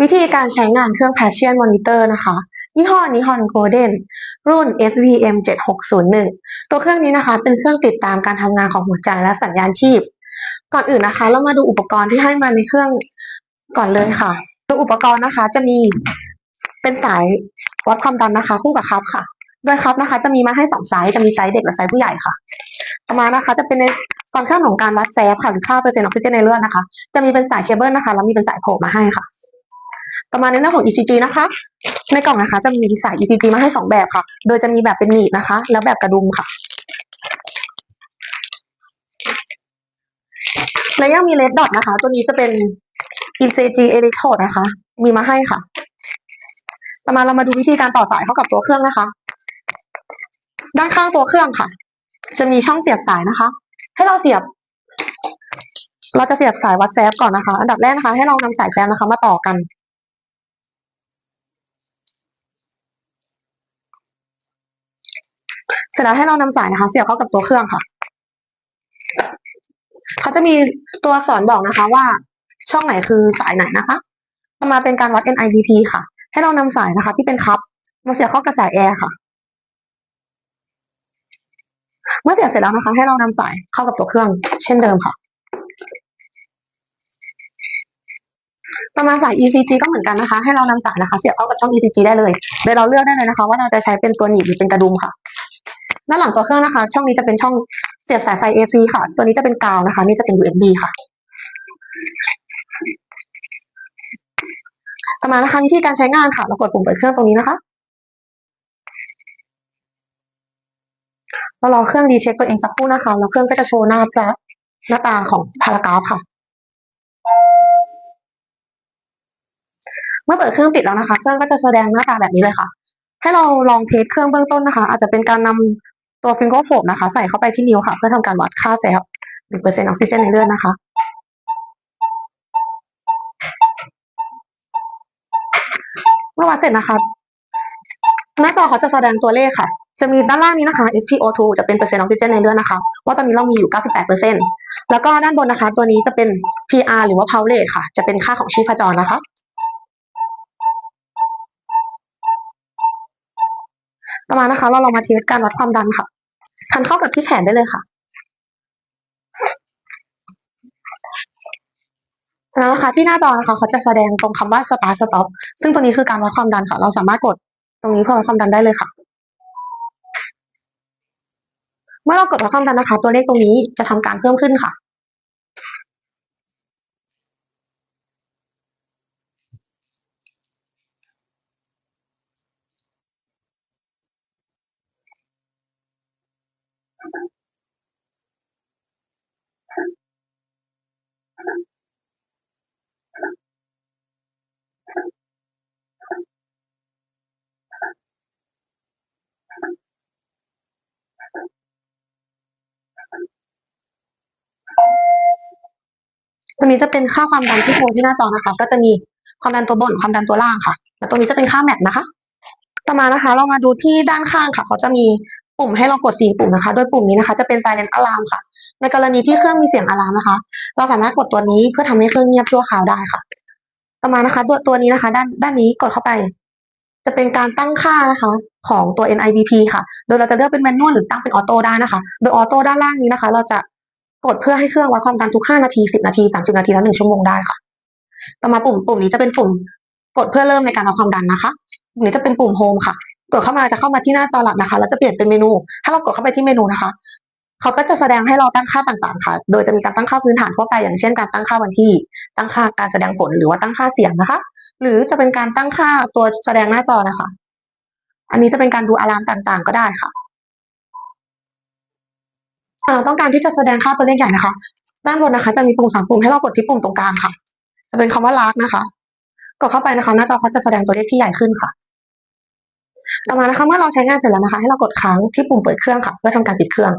วิธีการใช้งานเครื่อง Passion Monitor นะคะ ยี่ห้อนิฮอนโกลเด้นรุ่น SVM 7601ตัวเครื่องนี้นะคะ เป็นเครื่องติดตามการทำงานของหัวใจและสัญญาณชีพ ก่อนอื่นนะคะ เรามาดูอุปกรณ์ที่ให้มาในเครื่องก่อนเลยค่ะตัวอุปกรณ์นะคะจะมีเป็นสายวัดความดันนะคะ คู่กับคัพค่ะโดยคัพนะคะ จะมีมาให้สองไซส์จะมีไซส์เด็กและไซส์ผู้ใหญ่ค่ะ ต่อมานะคะ จะเป็นในฟังก์ชันของการวัดแซฟค่ะหรือค่าเปอร์เซ็นต์ออกซิเจนในเลือดนะคะ จะมีเป็นสายเคเบิลนะคะ แล้วมีเป็นสายโผล่มาให้ค่ะ ต่อมาในเรื่องของ ECG นะคะ ในกล่องนะคะ จะมีสาย ECG มาให้สองแบบค่ะ โดยจะมีแบบเป็นหนีบนะคะ แล้วแบบกระดุมค่ะ และยังมีเลดดอทนะคะ ตัวนี้จะเป็น ECG electrode นะคะ มีมาให้ค่ะ ต่อมาเรามาดูวิธีการต่อสายเข้ากับตัวเครื่องนะคะ ด้านข้างตัวเครื่องค่ะ จะมีช่องเสียบสายนะคะ ให้เราเสียบเราจะเสียบสายวัดแซฟก่อนนะคะ อันดับแรกนะคะ ให้เรานำสายแซฟนะคะ มาต่อกัน เสร็จแล้วให้เรานำสายนะคะ เสียบเข้ากับตัวเครื่องค่ะ เขาจะมีตัวอักษรบอกนะคะว่า ช่องไหนคือสายไหนนะคะต่อมาเป็นการวัด NIDP ค่ะ ให้เรานำสายนะคะ ที่เป็นคัพมาเสียบเข้ากับสายแอร์ค่ะ เมื่อเสียบเสร็จแล้วนะคะ ให้เรานำสายเข้ากับตัวเครื่อง เช่นเดิมค่ะต่อมาสาย ECG ก็เหมือนกันนะคะ ให้เรานำสายนะคะ เสียบเข้ากับช่อง ECG ได้เลยโดยเราเลือกได้เลยนะคะ ว่าเราจะใช้เป็นตัวหนีบหรือเป็นกระดุมค่ะ ด้านหลังตัวเครื่องนะคะ ช่องนี้จะเป็นช่องเสียบสายไฟ AC ค่ะ ตัวนี้จะเป็นกาวนะคะ นี่จะเป็น USB ค่ะต่อมานะคะวิธีการใช้งานค่ะ เรากดปุ่มเปิดเครื่องตรงนี้นะคะเรารอเครื่องดีเช็คตัวเองสักครู่นะคะ แล้วเครื่องก็จะโชว์หน้าพระหน้าตาของพารากราฟค่ะ เมื่อเปิดเครื่องปิดแล้วนะคะ เครื่องก็จะแสดงหน้าตาแบบนี้เลยค่ะ ให้เราลองเทสเครื่องเบื้องต้นนะคะ อาจจะเป็นการนำ ตัวฟิงเกอร์โ b นะคะ ใส่เข้าไปที่นิ้วค่ะ เพื่อทำการวัดค่าเซลล์หนึ่งเปอร์เซ็นต์ออกซิเจนในเลือดนะคะ เมื่อวัดเสร็จนะคะ หน้าจอเขาจะแสดงตัวเลขค่ะ จะมีด้านล่างนี้นะคะ SpO2 จะเป็นเปอร์เซ็นต์ออกซิเจนในเลือดนะคะ ว่าตอนนี้เรามีอยู่ 98เปอร์เซ็นต์แล้วก็ด้านบนนะคะ ตัวนี้จะเป็น PR หรือว่า pulse rate ค่ะ จะเป็นค่าของชีพจรนะคะต่อมานะคะ เราลองมาเทสการวัดความดันค่ะ ทันเข้ากับที่แขนได้เลยค่ะ แล้วนะคะที่หน้าจอนะคะเขาจะแสดงตรงคำว่า start stop ซึ่งตัวนี้คือการวัดความดันค่ะ เราสามารถกดตรงนี้เพื่อวัดความดันได้เลยค่ะ เมื่อเรากดวัดความดันนะคะ ตัวเลขตรงนี้จะทำการเพิ่มขึ้นค่ะ ตัวนี้จะเป็นค่าความดันที่โชว์ที่หน้าจอนะคะ ก็จะมีความดันตัวบนความดันตัวล่างค่ะ แล้วตรงนี้จะเป็นค่าแมปนะคะ ต่อมานะคะ เรามาดูที่ด้านข้างค่ะ เขาจะมีปุ่มให้เรากดสี่ปุ่มนะคะ โดยปุ่มนี้นะคะ จะเป็น silent alarm ค่ะ ในกรณีที่เครื่องมีเสียงอะลามนะคะ เราสามารถกดตัวนี้เพื่อทำให้เครื่องเงียบชั่วคราวได้ค่ะ ต่อมานะคะ ตัวตัวนี้นะคะ ด้านด้านนี้กดเข้าไป จะเป็นการตั้งค่านะคะ ของตัว NIDP ค่ะ โดยเราจะเลือกเป็นแมนนวลหรือตั้งเป็นออโต้ได้นะคะ โดยออโต้ด้านล่างนี้นะคะ เราจะกดเพื่อให้เครื่องวัดความดันทุก 5 นาที 10 นาที 30 นาทีและ1ชั่วโมงได้ค่ะ ต่อมาปุ่มปุ่มนี้จะเป็นปุ่มกดเพื่อเริ่มในการวัดความดันนะคะปุ่มนี้จะเป็นปุ่มโฮมค่ะ กดเข้ามาจะเข้ามาที่หน้าจอหลักนะคะ แล้วจะเปลี่ยนเป็นเมนู ถ้าเรากดเข้าไปที่เมนูนะคะ เขาก็จะแสดงให้เราตั้งค่าต่างๆค่ะ โดยจะมีการตั้งค่าพื้นฐานทั่วไปอย่างเช่นการตั้งค่าวันที่ ตั้งค่าการแสดงผลหรือว่าตั้งค่าเสียงนะคะ หรือจะเป็นการตั้งค่าตัวแสดงหน้าจอนะคะ อันนี้จะเป็นการดูอะลามต่างๆ ก็ได้ค่ะเราต้องการที่จะแสดงค่าตัวเลขใหญ่นะคะ ด้านบนนะคะ จะมีปุ่มสามปุ่มให้เรากดที่ปุ่มตรงกลางค่ะ จะเป็นคำว่าลากนะคะ กดเข้าไปนะคะ หน้าจอเขาจะแสดงตัวเลขที่ใหญ่ขึ้นค่ะ ต่อมานะคะ เมื่อเราใช้งานเสร็จแล้วนะคะ ให้เรากดค้างที่ปุ่มเปิดเครื่องค่ะ เพื่อทำการปิดเครื่อง